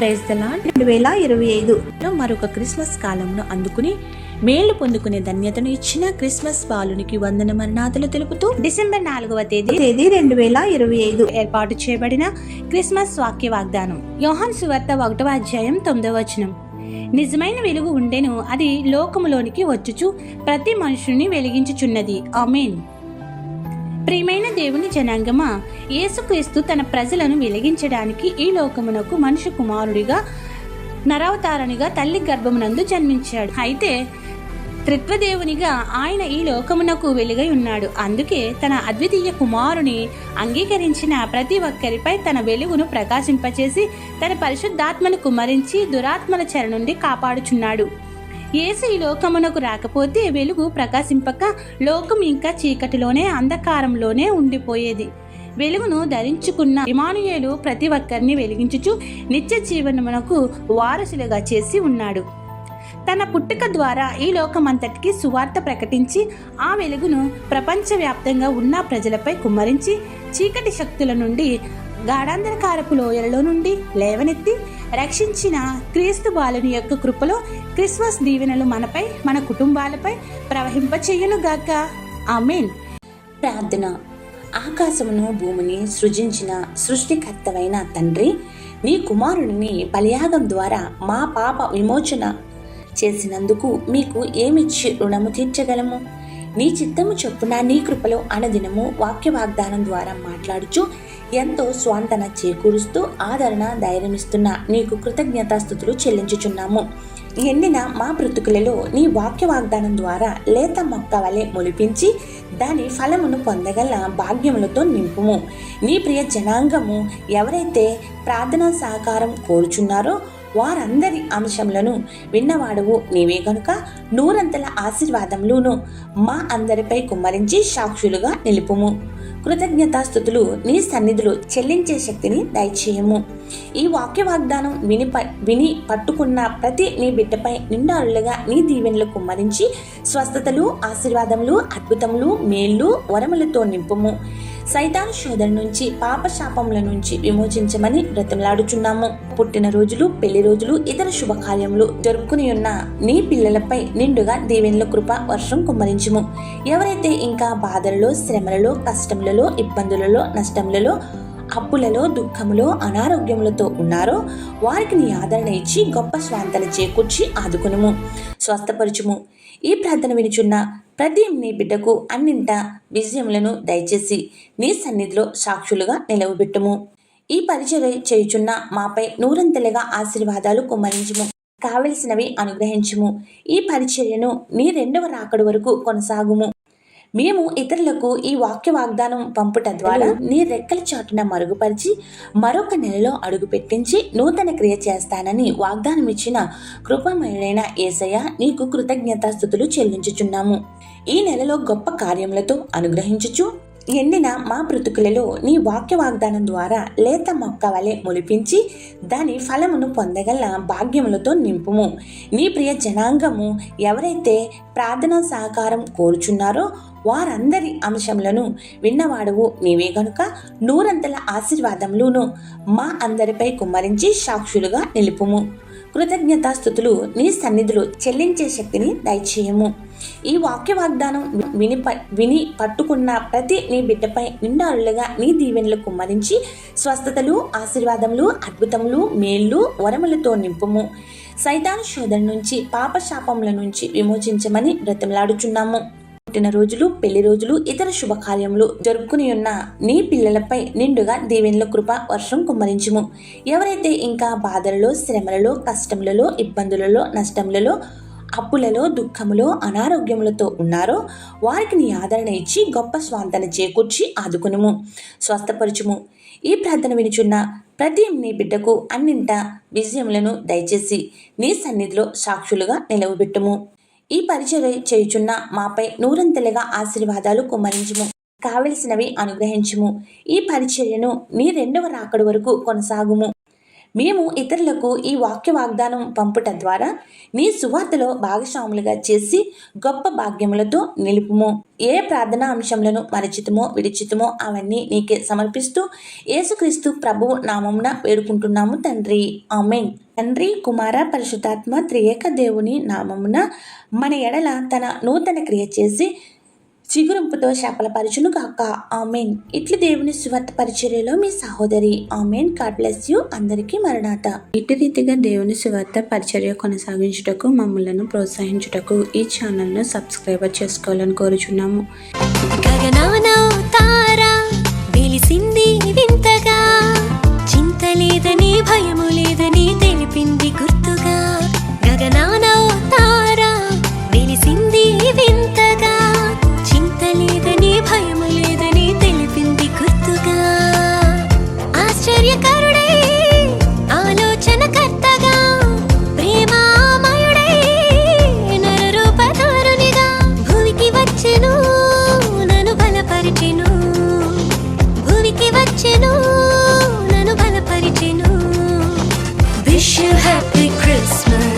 Praise రెండు వేల ఇరవై ఐదులో మరొక క్రిస్మస్ కాలంను అందుకుని మేళ్ళు పొందుకునే ధన్యతను ఇచ్చిన క్రిస్మస్ బాలునికి వందన మరణాతలు తెలుపుతూ డిసెంబర్ నాలుగవ తేదీ తేదీ రెండు వేల ఇరవై ఐదు ఏర్పాటు చేయబడిన క్రిస్మస్ వాక్య వాగ్దానం యోహాన్ సువార్త ఒకటవ అధ్యాయం తొమ్మిదవ వచనం. నిజమైన వెలుగు ఉండెను అది లోకములోనికి వచ్చుచు ప్రతి మనుషుని వెలిగించుచున్నది. ఆమెన్. ప్రియమైన దేవుని జనాంగమా యేసుక్రీస్తు తన ప్రజలను వెలిగించడానికి ఈ లోకమునకు మనుషు కుమారుడిగా నరవతారనిగా తల్లి గర్భమునందు జన్మించాడు. అయితే త్రిత్వదేవునిగా ఆయన ఈ లోకమునకు వెలుగై ఉన్నాడు. అందుకే తన అద్వితీయ కుమారుని అంగీకరించిన ప్రతి ఒక్కరిపై తన వెలుగును ప్రకాశింపచేసి తన పరిశుద్ధాత్మను కుమరించి దురాత్మల చెర నుండి కాపాడుచున్నాడు. యేసు ఈ లోకమునకు రాకపోతే వెలుగు ప్రకాశింపక లోకం ఇంకా చీకటిలోనే అంధకారంలోనే ఉండిపోయేది. వెలుగును ధరించుకున్న ఇమానుయేలు ప్రతి ఒక్కరిని వెలిగించుచు నిత్య జీవనమునకు వారసులుగా చేసి ఉన్నాడు. తన పుట్టుక ద్వారా ఈ లోకమంతటికి సువార్త ప్రకటించి ఆ వెలుగును ప్రపంచవ్యాప్తంగా ఉన్న ప్రజలపై కుమ్మరించి చీకటి శక్తుల నుండి గాఢాంధకారపు లోయలలో నుండి లేవనెత్తి రక్షించిన క్రీస్తు బాలుని యొక్క కృపలో క్రిస్మస్ దీవెనలు మనపై మన కుటుంబాలపై ప్రవహింపచేయునుగాక. ఆమెన్. ప్రార్థన. ఆకాశమును భూమిని సృజించిన సృష్టికర్తవైన తండ్రి నీ కుమారుడిని బలియాగం ద్వారా మా పాప విమోచన చేసినందుకు మీకు ఏమిచ్చి రుణము తీర్చగలము? నీ చిత్తము చొప్పున నీ కృపలో అనదినము వాక్య వాగ్దానం ద్వారా మాట్లాడుచు ఎంతో స్వాంతన చేకూరుస్తూ ఆదరణ ధైర్యమిస్తున్న నీకు కృతజ్ఞతాస్థుతులు చెల్లించుచున్నాము. ఎండిన మా బ్రతుకులలో నీ వాక్య వాగ్దానం ద్వారా లేత మొక్క వలె మొలిపించి దాని ఫలమును పొందగల భాగ్యములతో నింపుము. నీ ప్రియ జనాంగము ఎవరైతే ప్రార్థనా సహకారం కోరుచున్నారో వారందరి అంశములను విన్నవాడవు నీవే కనుక నూరంతల ఆశీర్వాదములును మా అందరిపై కుమ్మరించి సాక్షులుగా నిలుపుము. కృతజ్ఞతాస్థుతులు నీ సన్నిధులు చెల్లించే శక్తిని దయచేయము. ఈ వాక్య వాగ్దానం విని ప- విని పట్టుకున్న ప్రతి నీ బిడ్డపై నిండారులుగా నీ దీవెనలు కుమ్మరించి స్వస్థతలు ఆశీర్వాదములు అద్భుతములు మేళ్ళు వరములతో నింపుము. సైతాన్ శోధన నుంచి పాపశాపముల నుంచి విమోచించమని బ్రతిమలాడుచున్నాము. పుట్టినరోజులు పెళ్ళి రోజులు ఇతర శుభకార్యములు జరుపుకుని ఉన్న నీ పిల్లలపై నిండుగా దీవెనల కృప వర్షం కుమ్మరించుము. ఎవరైతే ఇంకా బాధలలో శ్రమలలో కష్టములలో ఇబ్బందులలో నష్టములలో అప్పులలో దుఃఖములో అనారోగ్యములతో ఉన్నారో వారికి నీ ఆదరణ ఇచ్చి గొప్ప స్వాంతన చేకూర్చి ఆదుకునుము. స్వస్థపరచుము. ఈ ప్రార్థన వినుచున్న ప్రతి నీ బిడ్డకు అన్నింట విజయములను దయచేసి నీ సన్నిధిలో సాక్షులుగా నిలవబెట్టుము. ఈ పరిచర్య చేయుచున్న మాపై నూరంతలుగా ఆశీర్వాదాలు కుమ్మరించుము. కావలసినవి అనుగ్రహించుము. ఈ పరిచర్యను నీ రెండవ రాకడు వరకు కొనసాగుము. మేము ఇతరులకు ఈ వాక్య వాగ్దానం పంపుట ద్వారా నీ రెక్కల చాటున మరుగుపరిచి మరొక నెలలో అడుగు పెట్టించి నూతన క్రియ చేస్తానని వాగ్దానం ఇచ్చిన కృపమయుడైన ఏసయ్య నీకు కృతజ్ఞతాస్థుతులు చెల్లించుచున్నాము. ఈ నెలలో గొప్ప కార్యములతో అనుగ్రహించుచు ఎండిన మా బ్రతుకులలో నీ వాక్య వాగ్దానం ద్వారా లేత మొక్క వలె మొలిపించి దాని ఫలమును పొందగల భాగ్యములతో నింపుము. నీ ప్రియ జనాంగము ఎవరైతే ప్రార్థనా సహకారం కోరుచున్నారో వారందరి అంశములను విన్నవాడువు నీవే గనుక. నూరంతల ఆశీర్వాదములను మా అందరిపై కుమ్మరించి సాక్షులుగా నిలుపుము. కృతజ్ఞతాస్థుతులు నీ సన్నిధులు చెల్లించే శక్తిని దయచేయము. ఈ వాక్య వాగ్దానం విని ప- విని పట్టుకున్న ప్రతి నీ బిడ్డపై నిండారులుగా నీ దీవెనలు కుమ్మరించి స్వస్థతలు ఆశీర్వాదములు అద్భుతములు మేళ్ళు వరములతో నింపుము. సైతాన్ శోధన నుంచి పాప శాపముల నుంచి విమోచించమని బ్రతిమలాడుచున్నాము. పుట్టినరోజులు పెళ్ళి రోజులు ఇతర శుభకార్యములు జరుపుకుని ఉన్న నీ పిల్లలపై నిండుగా దీవెనల కృప వర్షం కుమ్మరించుము. ఎవరైతే ఇంకా బాధలలో శ్రమలలో కష్టములలో ఇబ్బందులలో నష్టములలో అప్పులలో దుఃఖములో అనారోగ్యములతో ఉన్నారో వారికి నీ ఆదరణ ఇచ్చి గొప్ప స్వాంతన చేకూర్చి ఆదుకునుము. స్వస్థపరచుము. ఈ ప్రార్థన వినుచున్న ప్రతి నీ బిడ్డకు అన్నింట విజయములను దయచేసి నీ సన్నిధిలో సాక్షులుగా నిలవబెట్టుము. ఈ పరిచయ చేయుచున్న మాపై నూరంతలుగా ఆశీర్వాదాలు కుమ్మరించుము. కావలసినవి అనుగ్రహించుము. ఈ పరిచర్యను నీ రెండవ రాకడి వరకు కొనసాగుము. మేము ఇతరులకు ఈ వాక్య వాగ్దానం పంపుట ద్వారా నీ సువార్తలో భాగస్వాములుగా చేసి గొప్ప భాగ్యములతో నిలుపుము. ఏ ప్రార్థనా అంశములను మరచితమో విడిచితమో అవన్నీ నీకే సమర్పిస్తూ యేసుక్రీస్తు ప్రభువు నామమున వేడుకుంటున్నాము తండ్రి. ఆమెన్. తండ్రి కుమార పరిశుద్ధాత్మ త్రియేక దేవుని నామమున మన ఎడల తన నూతన క్రియ చేసి చిగురింపుతో శాపలపరచును గాక. ఆమెన్. ఇట్లు దేవుని సువార్త పరిచర్యలో మీ సహోదరి. ఆమెన్. God bless you. అందరికీ మరణాత. ఇటు రీతిగా దేవుని సువార్త పరిచర్య కొనసాగించుటకు మమ్మలను ప్రోత్సహించుటకు ఈ ఛానల్ను సబ్స్క్రైబర్ చేసుకోవాలని కోరుచున్నాము. Wish you happy Christmas